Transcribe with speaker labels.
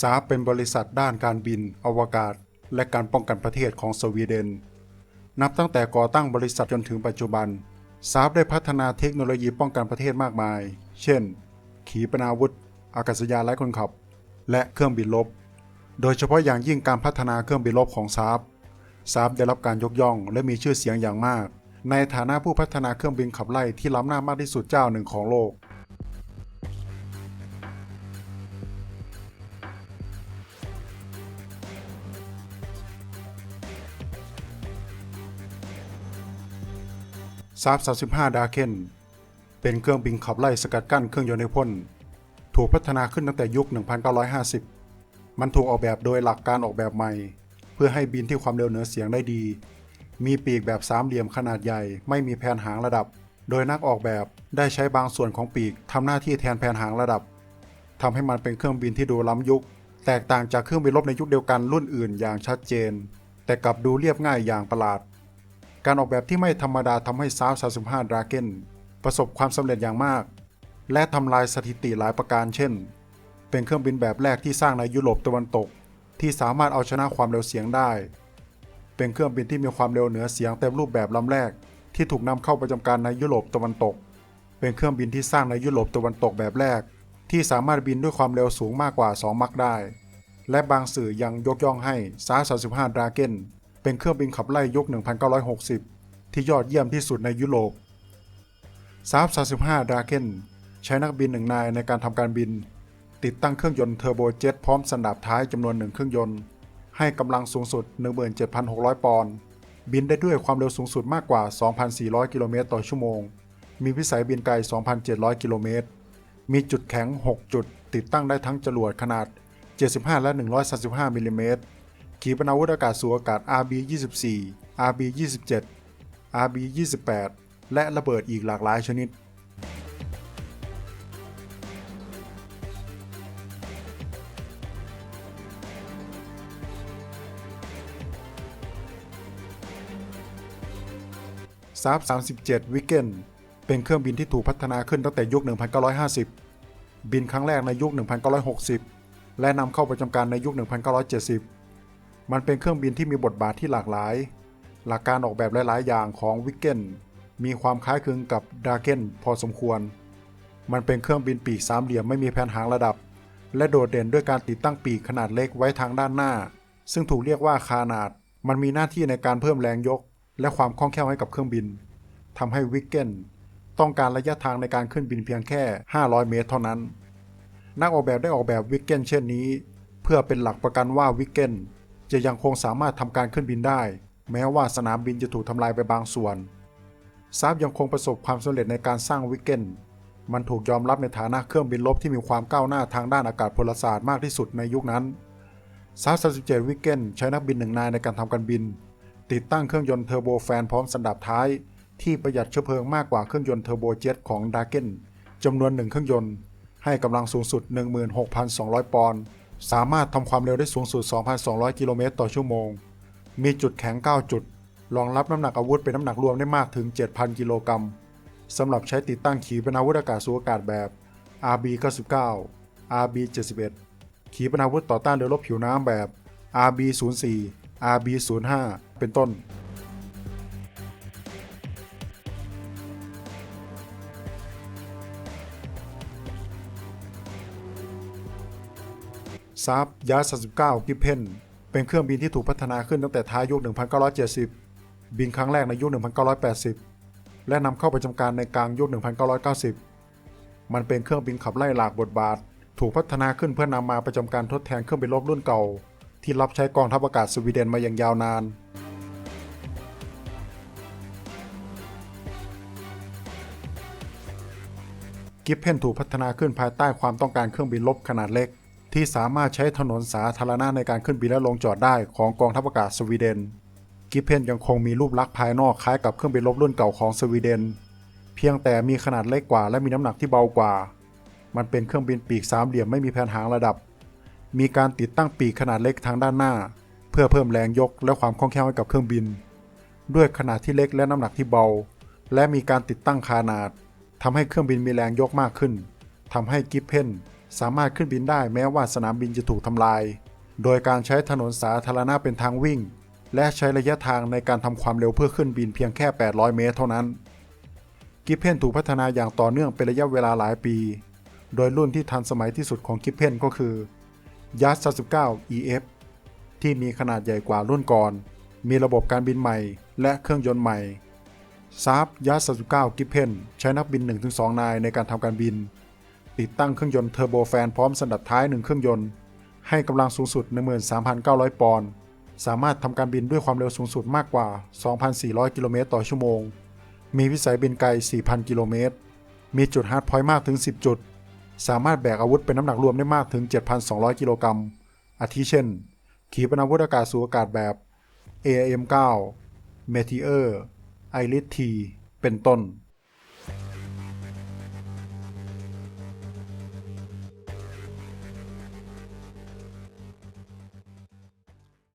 Speaker 1: ซาเป็นบริษัทด้านการบิน อวกาศ และการป้องกันประเทศของสวีเดน นับตั้งแต่ก่อตั้งบริษัทจนถึงปัจจุบันซาฟได้พัฒนาเทคโนโลยีป้องกันประเทศมากมาย เช่น ขีปนาวุธ อากาศยานไร้คนขับ และเครื่องบินรบโดยเฉพาะอย่างยิ่งการพัฒนาเครื่องบินรบของซาฟซาฟได้รับการยกย่องและมีชื่อเสียงอย่างมาก ในฐานะผู้พัฒนาเครื่องบินขับไล่ที่ล้ำหน้ามากที่สุดเจ้าหนึ่งของโลก ซาฟ35ดาเคนเป็นเครื่องบินขับไล่สกัดกั้นเครื่องยนต์ไอพ่นถูกพัฒนาขึ้นตั้งแต่ยุค 1950 มันถูกออกแบบโดยหลักการออกแบบใหม่ เพื่อให้บินที่ความเร็วเหนือเสียงได้ดี มีปีกแบบสามเหลี่ยมขนาดใหญ่ ไม่มีแผนหางระดับ โดยนักออกแบบได้ใช้บางส่วนของปีกทำหน้าที่แทนแผนหางระดับทำให้มันเป็นเครื่องบินที่ดูล้ำยุค แตกต่างจากเครื่องบินรบในยุคเดียวกันรุ่นอื่นอย่างชัดเจน แต่กลับดูเรียบง่ายอย่างประหลาด การออกแบบที่ไม่ธรรมดาทำให้ซาฟ35ดราเกนประสบความสำเร็จอย่างมาก และทำลายสถิติหลายประการเช่น เป็นเครื่องบินแบบแรกที่สร้างในยุโรปตะวันตก ที่สามารถเอาชนะความเร็วเสียงได้ เป็นเครื่องบินที่มีความเร็วเหนือเสียงเต็มรูปแบบลำแรก ที่ถูกนำเข้าประจำการในยุโรปตะวันตก เป็นเครื่องบินที่สร้างในยุโรปตะวันตกแบบแรก ที่สามารถบินด้วยความเร็วสูงมากกว่า 2 มักได้ และบางสื่อยังยกย่องให้ซา35ดราเกน เป็นเครื่องบินขับไล่ยุค1960 ที่ยอดเยี่ยมที่สุดในยุโรปซาฟ35ดราเกนใช้นักบินหนึ่งนายในการทำการบิน ติดตั้งเครื่องยนต์เทอร์โบเจ็ตพร้อมสันดาปท้ายจำนวนหนึ่งเครื่องยนต์ ให้กำลังสูงสุด 17,600 ปอนด์บินได้ด้วยความเร็วสูงสุดมากกว่า 2,400 กิโลเมตรต่อชั่วโมง มีวิสัยบินไกล 2,700 กิโลเมตร มีจุดแข็ง 6 จุด ติดตั้งได้ทั้งจรวดขนาด 75 และ 135มิลลิเมตร ขีปนาวุธอากาศสู่อากาศ RB-24 RB-27 RB-28 และระเบิดอีกหลากหลายชนิด ซาฟ37 วิกเกนเป็นเครื่องบินที่ถูกพัฒนาขึ้นตั้งแต่ยุค 1950 บินครั้งแรกในยุค 1960 และนำเข้าประจำการในยุค 1970 มันเป็นเครื่องบินที่มีบทบาทที่หลากหลาย หลักการออกแบบหลาย ๆ อย่างของวิกเกนมีความคล้ายคลึงกับดาเกนพอสมควร มันเป็นเครื่องบินปีกสามเหลี่ยมไม่มีแผนหางระดับ และโดดเด่นด้วยการติดตั้งปีกขนาดเล็กไว้ทางด้านหน้า ซึ่งถูกเรียกว่าคานาด มันมีหน้าที่ในการเพิ่มแรงยก และความคล่องแคล่วให้กับเครื่องบินทำให้วิกเกนต้องการระยะทางในการขึ้นบินเพียงแค่ 500 เมตรเท่านั้น นักออกแบบได้ออกแบบวิกเกนเช่นนี้ เพื่อเป็นหลักประกันว่าวิกเกน จะยังคงสามารถทำการขึ้นบินได้ แม้ว่าสนามบินจะถูกทำลายไปบางส่วนซาฟยังคงประสบความสำเร็จในการสร้างวิกเกนมันถูกยอมรับในฐานะเครื่องบินรบที่มีความก้าวหน้าทางด้านอากาศพลศาสตร์มากที่สุดในยุคนั้นซาฟ37วิกเกนใช้นักบินหนึ่งนายในการทำการบิน ติดตั้งเครื่องยนต์เทอร์โบแฟนพร้อมสันดาปท้าย ที่ประหยัดเชื้อเพลิงมากกว่าเครื่องยนต์เทอร์โบเจ็ตของดาเกนจำนวนหนึ่งเครื่องยนต์ให้กำลังสูงสุด 16,200 ปอนด์ สามารถทำความเร็วได้สูงสุด 2,200 กิโลเมตรต่อชั่วโมง มีจุดแข็ง 9 จุด รองรับน้ำหนักอาวุธเป็นน้ำหนักรวมได้มากถึง 7,000 กิโลกรัมสำหรับใช้ติดตั้งขีปนาวุธอากาศสู่อากาศแบบ RB99 RB71 ขีปนาวุธต่อต้านเรือรบผิวน้ำแบบ RB04 RB05 เป็นต้น ซาฟยา39กิเพนเป็นเครื่องบินที่ถูกพัฒนาขึ้นตั้งแต่ท้ายยุค 1970 บินครั้งแรกในยุค 1980 และนำเข้าไประจำการในกลางยุค 1990 มันเป็นเครื่องบินขับไล่หลากบทบาท ถูกพัฒนาขึ้นเพื่อนำมาประจำการทดแทนเครื่องบินรบรุ่นเก่า ที่รับใช้กองทัพอากาศสวีเดนมาอย่างยาวนานกิฟเพนถูกพัฒนาขึ้นภายใต้ความต้องการเครื่องบินรบขนาดเล็ก ที่สามารถใช้ถนนสาธารณะในการขึ้นบินและลงจอดได้ของกองทัพอากาศสวีเดน กิฟเพนยังคงมีรูปลักษณ์ภายนอกคล้ายกับเครื่องบินรบรุ่นเก่าของสวีเดน เพียงแต่มีขนาดเล็กกว่าและมีน้ำหนักที่เบากว่า มันเป็นเครื่องบินปีกสามเหลี่ยมไม่มีแผนหางระดับ มีการติดตั้งปีกขนาดเล็กทางด้านหน้า เพื่อเพิ่มแรงยกและความคล่องแคล่วให้กับเครื่องบิน ด้วยขนาดที่เล็กและน้ำหนักที่เบา และมีการติดตั้งคานาดทำให้เครื่องบินมีแรงยกมากขึ้นทำให้กิฟเพน สามารถขึ้นบินได้แม้ว่าสนามบินจะถูกทำลาย โดยการใช้ถนนสาธารณะเป็นทางวิ่ง และใช้ระยะทางในการทำความเร็วเพื่อขึ้นบินเพียงแค่ 800 เมตรเท่านั้น กิฟเพนถูกพัฒนาอย่างต่อเนื่องเป็นระยะเวลาหลายปี โดยรุ่นที่ทันสมัยที่สุดของกิฟเพนก็คือยัส39 EF ที่มีขนาดใหญ่กว่ารุ่นก่อน มีระบบการบินใหม่และเครื่องยนต์ใหม่ซาบยัส39กิฟเพนใช้นักบิน 1-2 นายในการทำการบิน ติดตั้งเครื่องยนต์เทอร์โบแฟนพร้อมสันดับท้ายหนึ่งเครื่องยนต์ ให้กำลังสูงสุด 13,900 ปอนด์ สามารถทำการบินด้วยความเร็วสูงสุดมากกว่า 2,400 กิโลเมตรต่อชั่วโมง มีวิสัยบินไกล 4,000 กิโลเมตร มีจุดฮาร์ดพอยต์มากถึง 10 จุด สามารถแบกอาวุธเป็นน้ำหนักรวมได้มากถึง 7,200 กิโลกรัม อาทิเช่น ขีปนาวุธอากาศสู่อากาศแบบ AIM-9 Meteor Iris T เป็นต้น